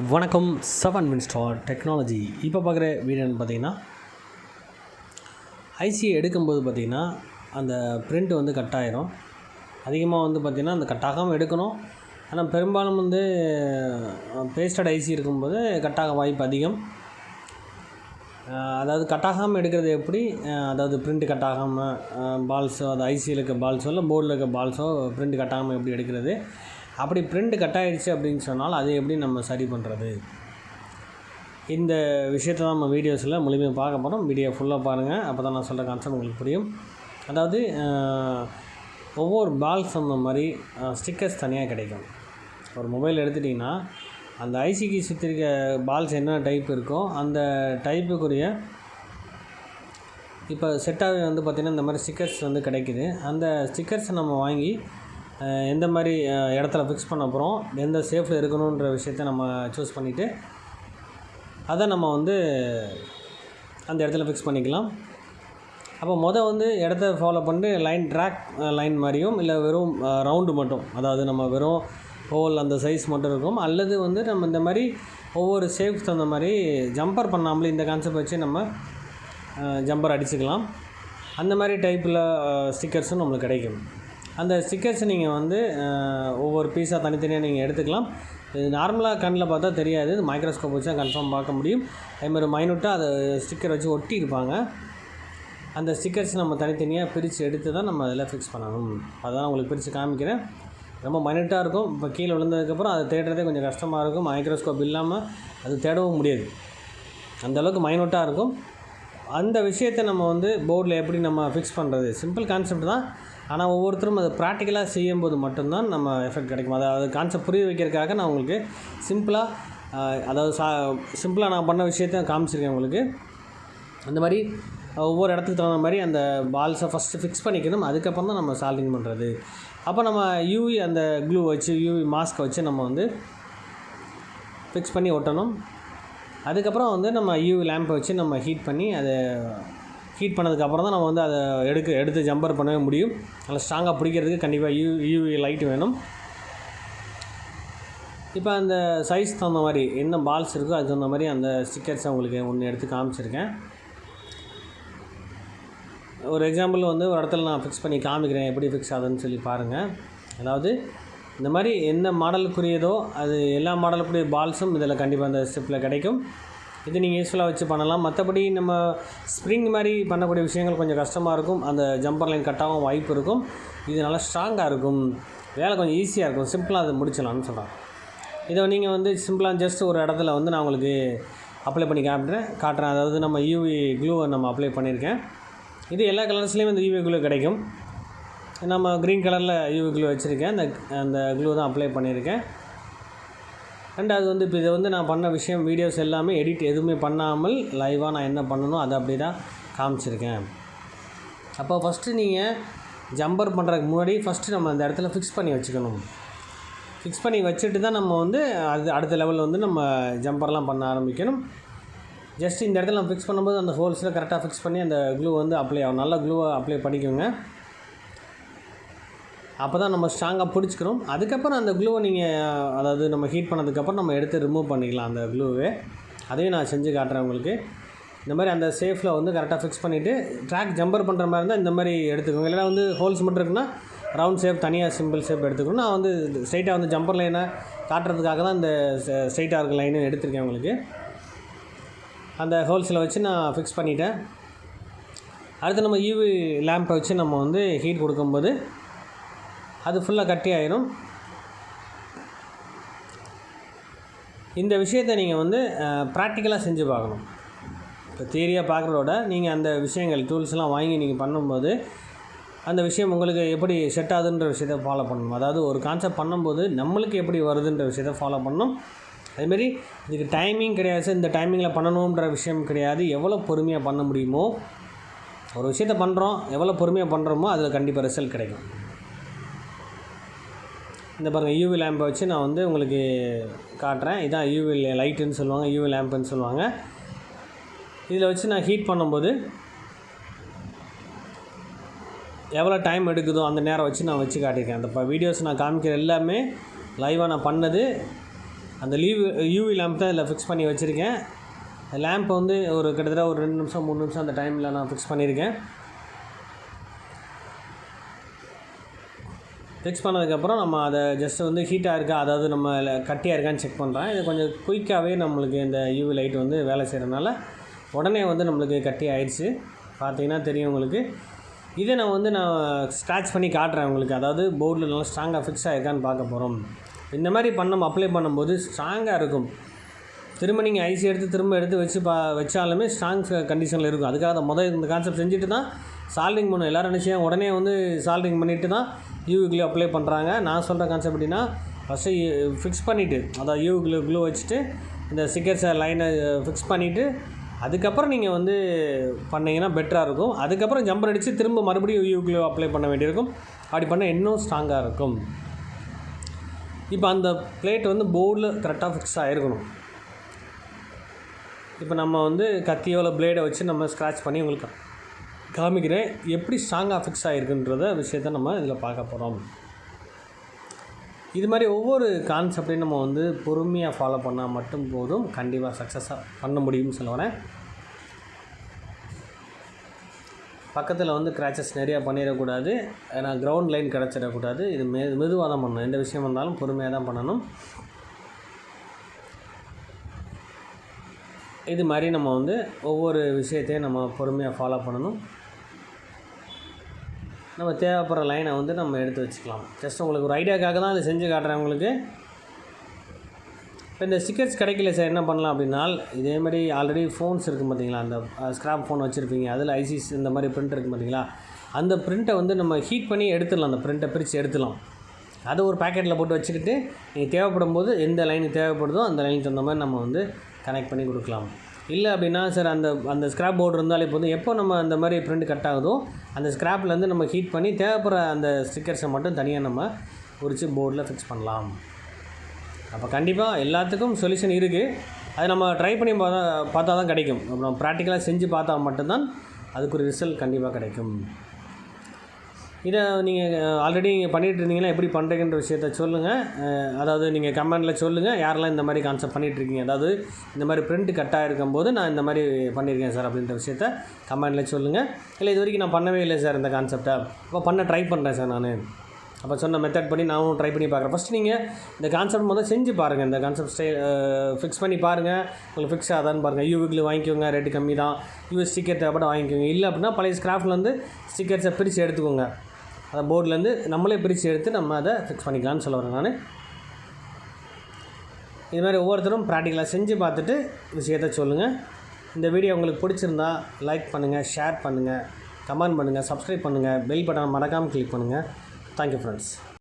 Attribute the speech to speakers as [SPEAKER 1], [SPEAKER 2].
[SPEAKER 1] வணக்கம் seven மின்ஸ்டார் technology இப்போ பார்க்குற வீடியோன்னு பார்த்தீங்கன்னா ஐசியை எடுக்கும்போது பார்த்திங்கன்னா அந்த பிரிண்ட் வந்து கட் ஆயிரும். அதிகமாக வந்து பார்த்திங்கன்னா அந்த கட் ஆகாமல் எடுக்கணும். ஆனால் பெரும்பாலும் வந்து பேஸ்டட் ஐசி இருக்கும்போது கட்டாக வாய்ப்பு அதிகம். அதாவது கட்டாகாமல் எடுக்கிறது எப்படி? அதாவது பிரிண்ட் கட்டாகாமல் பால்ஸோ அது ஐசியில் இருக்க பால்ஸோ இல்லை போர்டில் இருக்க பால்ஸோ பிரிண்ட் கட்டாகாமல் எப்படி எடுக்கிறது? அப்படி பிரிண்ட் கட் ஆகிடுச்சு அப்படின்னு சொன்னால் அதை எப்படி நம்ம சரி பண்ணுறது இந்த விஷயத்தை நம்ம வீடியோஸில் முழுமையாக பார்க்க போகிறோம் வீடியோ ஃபுல்லாக பாருங்கள் அப்போ தான் நான் சொல்கிற கான்செப்ட் உங்களுக்கு புரியும். அதாவது ஒவ்வொரு பால்ஸ் அந்த மாதிரி ஸ்டிக்கர்ஸ் தனியாக கிடைக்கும். ஒரு மொபைல் எடுத்துட்டிங்கன்னா அந்த ஐசிக்கு சுற்றிருக்க பால்ஸ் என்ன டைப் இருக்கோ அந்த டைப்புக்குரிய இப்போ செட்டாகவே வந்து பார்த்திங்கன்னா இந்த மாதிரி ஸ்டிக்கர்ஸ் வந்து கிடைக்குது. அந்த ஸ்டிக்கர்ஸை நம்ம வாங்கி எந்த மாதிரி இடத்துல ஃபிக்ஸ் பண்ண போகிறோம் எந்த சேஃபில் இருக்கணுன்ற விஷயத்த நம்ம சூஸ் பண்ணிவிட்டு அதை நம்ம வந்து அந்த இடத்துல ஃபிக்ஸ் பண்ணிக்கலாம். அப்போ மொதல் வந்து இடத்த ஃபாலோ பண்ணிட்டு லைன் ட்ராக் லைன் மாதிரியும் இல்லை வெறும் ரவுண்டு மட்டும். அதாவது நம்ம வெறும் ஹோல் அந்த சைஸ் மட்டும் இருக்கும். அல்லது வந்து நம்ம இந்த மாதிரி ஒவ்வொரு ஷேப்ஸ் தகுந்த மாதிரி ஜம்பர் பண்ணாமலே இந்த கான்செப்ட் வச்சு நம்ம ஜம்பர் அடிச்சுக்கலாம். அந்த மாதிரி டைப்பில் ஸ்டிக்கர்ஸும் நம்மளுக்கு கிடைக்கும். அந்த ஸ்டிக்கர்ஸை நீங்கள் வந்து ஒவ்வொரு பீஸாக தனித்தனியாக நீங்கள் எடுத்துக்கலாம். இது நார்மலாக கண்ணில் பார்த்தா தெரியாது. இது மைக்ரோஸ்கோப் வச்சு தான் கன்ஃபார்ம் பார்க்க முடியும். அதேமாதிரி மைனூட்டாக அதை ஸ்டிக்கர் வச்சு ஒட்டி இருப்பாங்க. அந்த ஸ்டிக்கர்ஸ் நம்ம தனித்தனியாக பிரித்து எடுத்து தான் நம்ம அதில் ஃபிக்ஸ் பண்ணணும். அதான் உங்களுக்கு பிரித்து காமிக்கிறேன். ரொம்ப மைனூட்டாக இருக்கும். இப்போ கீழே விழுந்ததுக்கப்புறம் அதை தேடுறதே கொஞ்சம் கஷ்டமாக இருக்கும். மைக்ரோஸ்கோப் இல்லாமல் அது தேடவும் முடியாது. அந்த அளவுக்கு மைனூட்டாக இருக்கும். அந்த விஷயத்தை நம்ம வந்து போர்டில் எப்படி நம்ம ஃபிக்ஸ் பண்ணுறது சிம்பிள் கான்செப்ட் தான். ஆனால் ஒவ்வொருத்தரும் அதை ப்ராக்டிக்கலாக செய்யும்போது மட்டும்தான் நம்ம எஃபெக்ட் கிடைக்கும். அதாவது கான்செப்ட் புரிய வைக்கிறதுக்காக நான் உங்களுக்கு சிம்பிளாக அதாவது சா சிம்பிளாக நான் பண்ண விஷயத்த காமிச்சிருக்கேன் உங்களுக்கு. அந்த மாதிரி ஒவ்வொரு இடத்துக்கு தகுந்த மாதிரி அந்த பால்ஸை ஃபஸ்ட்டு ஃபிக்ஸ் பண்ணிக்கணும். அதுக்கப்புறம் தான் நம்ம சால்விங் பண்ணுறது அப்போ நம்ம யூவி அந்த க்ளூ வச்சு யூவி மாஸ்க்கை வச்சு நம்ம வந்து ஃபிக்ஸ் பண்ணி ஒட்டணும். அதுக்கப்புறம் வந்து நம்ம யூவி லேம்பை வச்சு நம்ம ஹீட் பண்ணி அதை ஹீட் பண்ணதுக்கப்புறம் தான் நம்ம வந்து அதை எடுக்க எடுத்து ஜம்பர் பண்ணவே முடியும். நல்லா ஸ்ட்ராங்காக பிடிக்கிறதுக்கு கண்டிப்பாக யூ யூவி லைட் வேணும். இப்போ அந்த சைஸ் தகுந்த மாதிரி என்ன பால்ஸ் இருக்கோ அதுக்கு தகுந்த மாதிரி அந்த ஸ்டிக்கர்ஸை உங்களுக்கு ஒன்று எடுத்து காமிச்சிருக்கேன். ஒரு எக்ஸாம்பிள் வந்து ஒரு இடத்துல நான் ஃபிக்ஸ் பண்ணி காமிக்கிறேன் எப்படி ஃபிக்ஸ் ஆகுதுன்னு சொல்லி பாருங்கள் அதாவது இந்த மாதிரி என்ன மாடலுக்குரியதோ அது எல்லா மாடலுக்குரிய பால்ஸும் இதில் கண்டிப்பாக அந்த ஸ்டெப்பில் கிடைக்கும். இது நீங்கள் யூஸ்ஃபுல்லாக வச்சு பண்ணலாம். மற்றபடி நம்ம ஸ்ப்ரிங் மாதிரி பண்ணக்கூடிய விஷயங்கள் கொஞ்சம் கஷ்டமாக இருக்கும். அந்த ஜம்பர் லைன் கட்டாகவும் வாய்ப்பு இருக்கும். இது நல்லா ஸ்ட்ராங்காக இருக்கும். வேலை கொஞ்சம் ஈஸியாக இருக்கும். சிம்பிளாக அதை முடிச்சலாம்னு சொல்கிறேன் இதை நீங்கள் வந்து சிம்பிளாக ஜஸ்ட் ஒரு இடத்துல வந்து நான் உங்களுக்கு அப்ளை பண்ணி காட்டுறேன் காட்டுறேன். அதாவது நம்ம யூவி க்ளூவை நம்ம அப்ளை பண்ணியிருக்கேன். இது எல்லா கலர்ஸ்லேயும் இந்த யூவி க்ளூ கிடைக்கும். நம்ம க்ரீன் கலரில் யூவி க்ளூ வச்சுருக்கேன். அந்த அந்த க்ளூ தான் அப்ளை பண்ணியிருக்கேன். ரெண்டாவது வந்து இப்போ இதை வந்து நான் பண்ண விஷயம் வீடியோஸ் எல்லாமே எடிட் எதுவுமே பண்ணாமல் லைவாக நான் என்ன பண்ணணும் அதை அப்படி தான் காமிச்சிருக்கேன். அப்போ ஃபஸ்ட்டு நீங்கள் ஜம்பர் பண்ணுறதுக்கு முன்னாடி ஃபஸ்ட்டு நம்ம அந்த இடத்துல ஃபிக்ஸ் பண்ணி வச்சுக்கணும். ஃபிக்ஸ் பண்ணி வச்சுட்டு தான் நம்ம வந்து அது அடுத்த லெவலில் வந்து நம்ம ஜம்பர்லாம் பண்ண ஆரம்பிக்கணும். ஜஸ்ட் இந்த இடத்துல நம்ம ஃபிக்ஸ் பண்ணும்போது அந்த ஹோல்ஸில் கரெக்டாக ஃபிக்ஸ் பண்ணி அந்த க்ளூ வந்து அப்ளை ஆகும் நல்லா க்ளூவை அப்ளை பண்ணிக்கோங்க. அப்போ தான் நம்ம ஸ்ட்ராங்காக பிடிச்சிக்கிறோம். அதுக்கப்புறம் அந்த க்ளூவை நீங்கள் அதாவது நம்ம ஹீட் பண்ணதுக்கப்புறம் நம்ம எடுத்து ரிமூவ் பண்ணிக்கலாம் அந்த க்ளூவை அதையும் நான் செஞ்சு காட்டுறேன் உங்களுக்கு. இந்த மாதிரி அந்த சேஃபில் வந்து கரெக்டாக ஃபிக்ஸ் பண்ணிவிட்டு ட்ராக் ஜம்பர் பண்ணுற மாதிரி இருந்தால் இந்த மாதிரி எடுத்துக்கோங்க. இல்லைனா வந்து ஹோல்ஸ் மட்டும் இருக்குன்னா ரவுண்ட் ஷேப் தனியாக சிம்பிள் ஷேப் எடுத்துக்கணும். நான் வந்து ஸ்ட்ரைட்டாக வந்து ஜம்பர் லைனை காட்டுறதுக்காக தான் இந்த ஸ்ட்ரைட்டாக இருக்க லைனு எடுத்திருக்கேன் உங்களுக்கு. அந்த ஹோல்ஸில் வச்சு நான் ஃபிக்ஸ் பண்ணிட்டேன். அடுத்து நம்ம யூவி லேம்பை வச்சு நம்ம வந்து ஹீட் கொடுக்கும்போது அது ஃபுல்லாக கட்டி ஆயிரும். இந்த விஷயத்தை நீங்கள் வந்து ப்ராக்டிக்கலாக செஞ்சு பார்க்கணும். இப்போ தியரியாக பார்க்குறதோட நீங்கள் அந்த விஷயங்கள் டூல்ஸ்லாம் வாங்கி நீங்கள் பண்ணும்போது அந்த விஷயம் உங்களுக்கு எப்படி செட் ஆகுதுன்ற விஷயத்தை ஃபாலோ பண்ணணும். அதாவது ஒரு கான்செப்ட் பண்ணும்போது நம்மளுக்கு எப்படி வருதுன்ற விஷயத்தை ஃபாலோ பண்ணணும். அதுமாரி இதுக்கு டைமிங் கிடையாது இந்த டைமிங்கில் பண்ணணுன்ற விஷயம் கிடையாது. எவ்வளோ பொறுமையாக பண்ண முடியுமோ ஒரு விஷயத்தை பண்ணுறோம் எவ்வளோ பொறுமையாக பண்ணுறோமோ அதில் கண்டிப்பாக ரிசல்ட் கிடைக்கும். இந்த பாருங்கள் யூவி லேம்பை வச்சு நான் வந்து உங்களுக்கு காட்டுறேன். இதான் யூவி லைட்டுன்னு சொல்லுவாங்க. யூவி லேம்புன்னு சொல்லுவாங்க. இதில் வச்சு நான் ஹீட் பண்ணும்போது எவ்வளோ டைம் எடுக்குதோ அந்த நேரம் வச்சு நான் வச்சு காட்டியிருக்கேன். அந்த வீடியோஸ் நான் காமிக்கிற எல்லாமே லைவாக நான் பண்ணது அந்த லீவ் யூவி லேம்ப் தான் இதில் ஃபிக்ஸ் பண்ணி வச்சுருக்கேன். லேம்ப் வந்து ஒரு கிட்டத்தட்ட ஒரு ரெண்டு நிமிஷம் மூணு நிமிஷம் அந்த டைமில் நான் ஃபிக்ஸ் பண்ணியிருக்கேன். ஃபிக்ஸ் பண்ணதுக்கப்புறம் நம்ம அதை ஜஸ்ட் வந்து ஹீட்டாக இருக்கா அதாவது நம்ம கட்டியாக இருக்கான்னு செக் பண்ணுறேன் இது கொஞ்சம் குயிக்காகவே நம்மளுக்கு இந்த யூவி லைட் வந்து வேலை செய்கிறனால உடனே வந்து நம்மளுக்கு கட்டி ஆயிடுச்சு. பார்த்தீங்கன்னா தெரியும் உங்களுக்கு. இதை நான் வந்து நான் ஸ்க்ராட்ச் பண்ணி காட்டுறேன் உங்களுக்கு. அதாவது போர்டில் நல்லா ஸ்ட்ராங்காக ஃபிக்ஸ் ஆகிருக்கான்னு பார்க்க போகிறோம் இந்த மாதிரி பண்ண அப்ளை பண்ணும்போது ஸ்ட்ராங்காக இருக்கும். திரும்ப நீங்கள் ஐசி எடுத்து திரும்ப எடுத்து வச்சு பா வச்சாலுமே ஸ்ட்ராங் கண்டிஷனில் இருக்கும். அதுக்காக முதல் இந்த கான்செப்ட் செஞ்சுட்டு தான் சால்விங் பண்ணும். எல்லோரும் நினச்சியும் உடனே வந்து சால்விங் பண்ணிவிட்டு தான் யூவி க்ளூ அப்ளை பண்ணுறாங்க நான் சொல்கிற கான்செப்ட் எப்படின்னா ஃபஸ்ட்டு ஃபிக்ஸ் பண்ணிவிட்டு அதாவது யூவி க்ளூ க்ளூ வச்சுட்டு இந்த சிக்கர்ஸை லைனை ஃபிக்ஸ் பண்ணிவிட்டு அதுக்கப்புறம் நீங்கள் வந்து பண்ணிங்கன்னா பெட்டராக இருக்கும். அதுக்கப்புறம் ஜம்பர் அடித்து திரும்ப மறுபடியும் யூவி க்ளூ அப்ளை பண்ண வேண்டியிருக்கும். அப்படி பண்ணால் இன்னும் ஸ்ட்ராங்காக இருக்கும். இப்போ அந்த பிளேட் வந்து போர்டில் கரெக்டாக ஃபிக்ஸ் ஆகிருக்கணும் இப்போ நம்ம வந்து கத்தியோவில் பிளேடை வச்சு நம்ம ஸ்க்ராட்ச் பண்ணி உங்களுக்கு காமிக்கிறேன். எப்படி ஸ்ட்ராங்காக ஃபிக்ஸ் ஆகிருக்குன்றத விஷயத்த நம்ம இதில் பார்க்க போகிறோம் இது மாதிரி ஒவ்வொரு கான்செப்டையும் நம்ம வந்து பொறுமையாக ஃபாலோ பண்ணால் மட்டும் போதும். கண்டிப்பாக சக்ஸஸாக பண்ண முடியும்னு சொல்லுவேன் பக்கத்தில் வந்து கிராச்சஸ் நிறையா பண்ணிடக்கூடாது. ஏன்னா கிரவுண்ட் லைன் கிடச்சிடக்கூடாது. இது மெ மெதுவாக தான் பண்ணணும். எந்த விஷயம் வந்தாலும் பொறுமையாக தான் பண்ணணும். இது மாதிரி நம்ம வந்து ஒவ்வொரு விஷயத்தையும் நம்ம பொறுமையாக ஃபாலோ பண்ணணும். நம்ம தேவைப்படுற லைனை வந்து நம்ம எடுத்து வச்சுக்கலாம். ஜஸ்ட் உங்களுக்கு ஒரு ஐடியாக்காக தான் அதை செஞ்சு காட்டுறேன் உங்களுக்கு. இப்போ இந்த ஸ்டிக்கர்ஸ் கிடைக்கல சார் என்ன பண்ணலாம் அப்படின்னா இதேமாதிரி ஆல்ரெடி ஃபோன்ஸ் இருக்குது பார்த்தீங்களா அந்த ஸ்க்ராப் ஃபோன் வச்சுருப்பீங்க. அதில் ஐசிஸ் இந்த மாதிரி பிரிண்ட் இருக்குது பார்த்தீங்களா அந்த பிரிண்ட்டை வந்து நம்ம ஹீட் பண்ணி எடுத்துடலாம். அந்த பிரிண்ட்டை பிரித்து எடுத்துடலாம். அதை ஒரு பேக்கெட்டில் போட்டு வச்சுக்கிட்டு நீங்கள் தேவைப்படும் போது எந்த லைனுக்கு தேவைப்படுதோ அந்த லைனுக்கு தகுந்த மாதிரி நம்ம வந்து கனெக்ட் பண்ணி கொடுக்கலாம். இல்லை அப்படின்னா சார் அந்த அந்த ஸ்க்ராப் போர்டு இருந்தாலே போதும். எப்போ நம்ம அந்த மாதிரி பிரிண்ட் கட் ஆகுதோ அந்த ஸ்க்ராப்லேருந்து நம்ம ஹீட் பண்ணி தேவைப்படுற அந்த ஸ்டிக்கர்ஸை மட்டும் தனியாக நம்ம உரித்து போர்டில் ஃபிக்ஸ் பண்ணலாம். அப்போ கண்டிப்பாக எல்லாத்துக்கும் சொல்யூஷன் இருக்குது அது நம்ம ட்ரை பண்ணி பார்த்தா பார்த்தா தான் கிடைக்கும். அப்புறம் ப்ராக்டிக்கலாக செஞ்சு பார்த்தா மட்டும்தான் அதுக்கு ஒரு ரிசல்ட் கண்டிப்பாக கிடைக்கும். இதை நீங்கள் ஆல்ரெடி நீங்கள் பண்ணிகிட்டு இருந்தீங்கன்னா எப்படி பண்ணுறீங்கன்ற விஷயத்த சொல்லுங்கள் அதாவது நீங்கள் கமெண்டில் சொல்லுங்கள் யாரெல்லாம் இந்த மாதிரி கான்செப்ட் பண்ணிகிட்டு இருக்கீங்க? அதாவது இந்த மாதிரி பிரிண்ட் கட்டாக இருக்கும்போது நான் இந்த மாதிரி பண்ணியிருக்கேன் சார் அப்படின்ற விஷயத்த கமெண்டில் சொல்லுங்கள் இல்லை இது வரைக்கும் நான் பண்ணவே இல்லை சார் இந்த கான்செப்டை அப்போ பண்ண ட்ரை பண்ணுறேன் சார் நான். அப்போ சொன்ன மெத்தட் பண்ணி நானும் ட்ரை பண்ணி பார்க்குறேன். ஃபஸ்ட்டு நீங்கள் இந்த கான்செப்ட் மொதல் செஞ்சு பாருங்கள் இந்த கான்செப்ட் ஸ்டை ஃபிக்ஸ் பண்ணி பாருங்கள் உங்களுக்கு ஃபிக்ஸ் ஆதான்னு பாருங்கள் யூவிக்கில் வாங்கிக்கோங்க. ரேட்டு கம்மி தான் யூஎஸ் ஸ்டிக்கர் தேவைப்பட வாங்கிக்கோங்க. இல்லை அப்படின்னா பழைய ஸ்கிராஃப்ட்லேருந்து ஸ்டிக்கர்ஸை பிரித்து எடுத்துக்கோங்க. அந்த போர்ட்லேருந்து நம்மளே பிரித்து எடுத்து நம்ம அதை ஃபிக்ஸ் பண்ணிக்கலாம்னு சொல்ல வரேன் நான். இது மாதிரி ஒவ்வொருத்தரும் ப்ராக்டிக்கலாக செஞ்சு பார்த்துட்டு விஷயத்த சொல்லுங்கள் இந்த வீடியோ உங்களுக்கு பிடிச்சிருந்தா லைக் பண்ணுங்கள் ஷேர் பண்ணுங்கள் கமெண்ட் பண்ணுங்கள் சப்ஸ்கிரைப் பண்ணுங்கள் பெல் பட்டனை மறக்காமல் கிளிக் பண்ணுங்கள் தேங்க்யூ ஃப்ரெண்ட்ஸ்